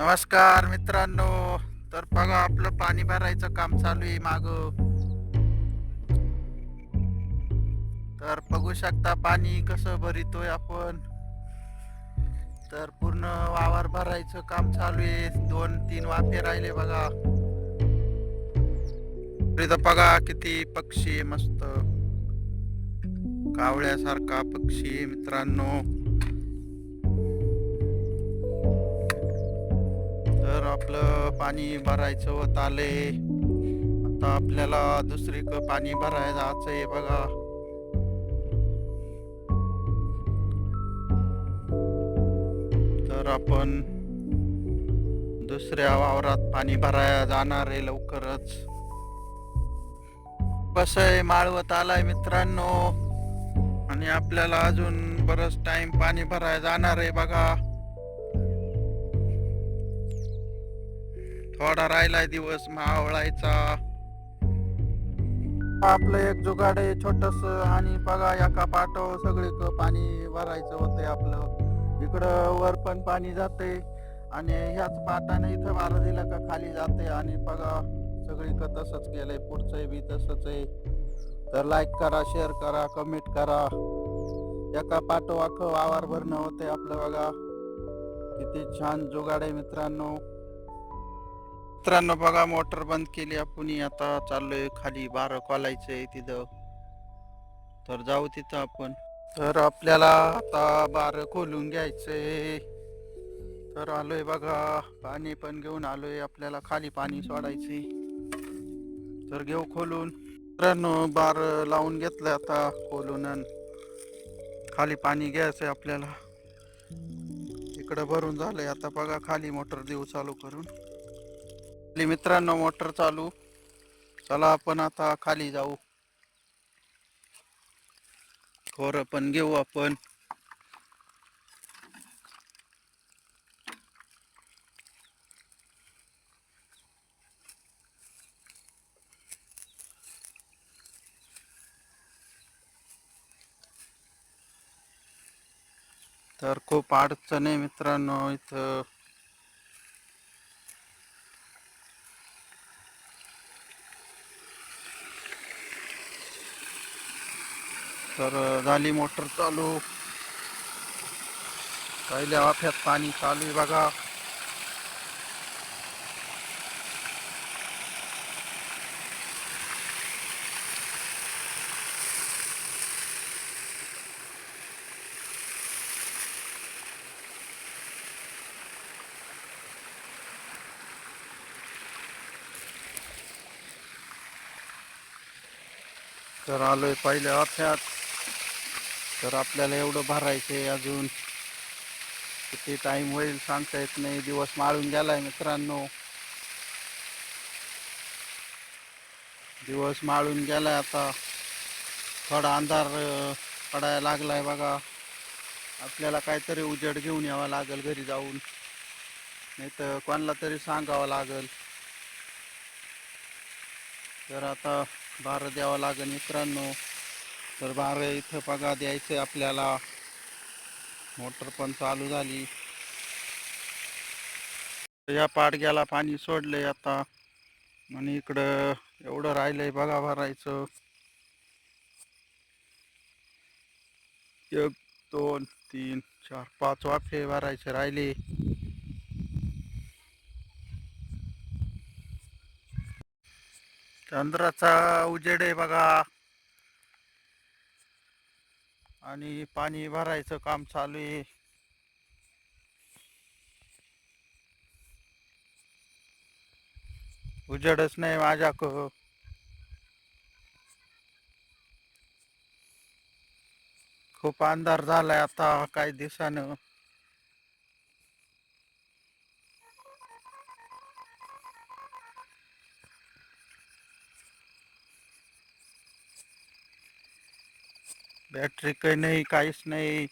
नमस्कार मित्रांनो. तर बघा आपलं पाणी भरायचं काम चालू आहे माग. तर बघू शकता पाणी कसं भरितोय आपण. तर पूर्ण वावर भरायचं काम चालू आहे. दोन तीन वाफे राहिले बघा. इथं बघा किती पक्षी मस्त. कावळ्यासारखा पक्षी आहे मित्रांनो. आपलं पाणी भरायचं होत आले. आता आपल्याला दुसरी क पाणी भरायला जायचं आहे बघा. तर आपण दुसऱ्या वावरात पाणी भरायला जाणार आहे लवकरच. कसं आहे माळवत आलाय मित्रांनो. आणि आपल्याला अजून बरच टाइम पाणी भरायला जाणार आहे बघा. थोडा राहिलाय दिवस मावळायचा. आपलं एक जुगाड आहे छोटस आणि बघा एका पाठव सगळी पाणी भरायचं होतंय आपलं. इकडं वर पण पाणी जाते आणि ह्याच पाटाने इथं वारं दिलं का खाली जाते आणि बघा सगळीकडं तसंच केलंय पुढचं बी तसंच आहे तर लाईक करा शेअर करा कमेंट करा. एका पाठोपाठ वावर भरणं होते आपलं बघा. किती छान जुगाड आहे मित्रांनो. मित्रांनो बघा मोटर बंद केली. आपण आता चाललोय खाली. बारं आहे तिथं. तर जाऊ तिथं आपण. तर आपल्याला आता बारं खोलून घ्यायचंय. तर आलोय बघा. पाणी पण घेऊन आलोय. आपल्याला खाली पाणी सोडायचे तर घेऊ खोलून. मित्रांनो बार लावून घेतलं आता खोलून खाली पाणी घ्यायचंय आपल्याला. इकडं भरून झालंय. आता बघा खाली मोटर देऊ चालू करून. मित्रांनो मोटर चालू. चला आपण आता खाली जाऊ. खोर पण घेऊ आपण. तर खूप अडचण आहे मित्रांनो इथं. तर झाली मोटर चालू. पहिल्या वाफ्यात पाणी चालू आहे बघा. तर आलोय पहिल्या वाफ्यात तर आपल्याला एवढं भरायचं आहे अजून. किती टाइम होईल सांगता येत नाही. दिवस माळून गेलाय मित्रांनो. दिवस माळून गेलाय आता. थोडा अंधार पडायला लागलाय बघा. आपल्याला काहीतरी उजेड घेऊन यावं लागेल घरी जाऊन. नाही तर कोणाला तरी सांगावं लागेल. तर आता भारत द्यावं लागेल मित्रांनो. तर बारा इथं बघा द्यायचं आपल्याला. मोटर पण चालू झाली. या पाडग्याला पाणी सोडलंय आता. आणि इकडं एवढं राहिलंय बघा भरायचं. एक दोन तीन चार पाच वाफे भरायचे राहिले. चंद्राचा उजेड आहे बघा. आणि पाणी भरायचं काम चालू आहे. उजेडच नाही माझ्याक खूप अंधार झालाय आता काही दिवसानं बॅटरी काही नाही काहीच नाही.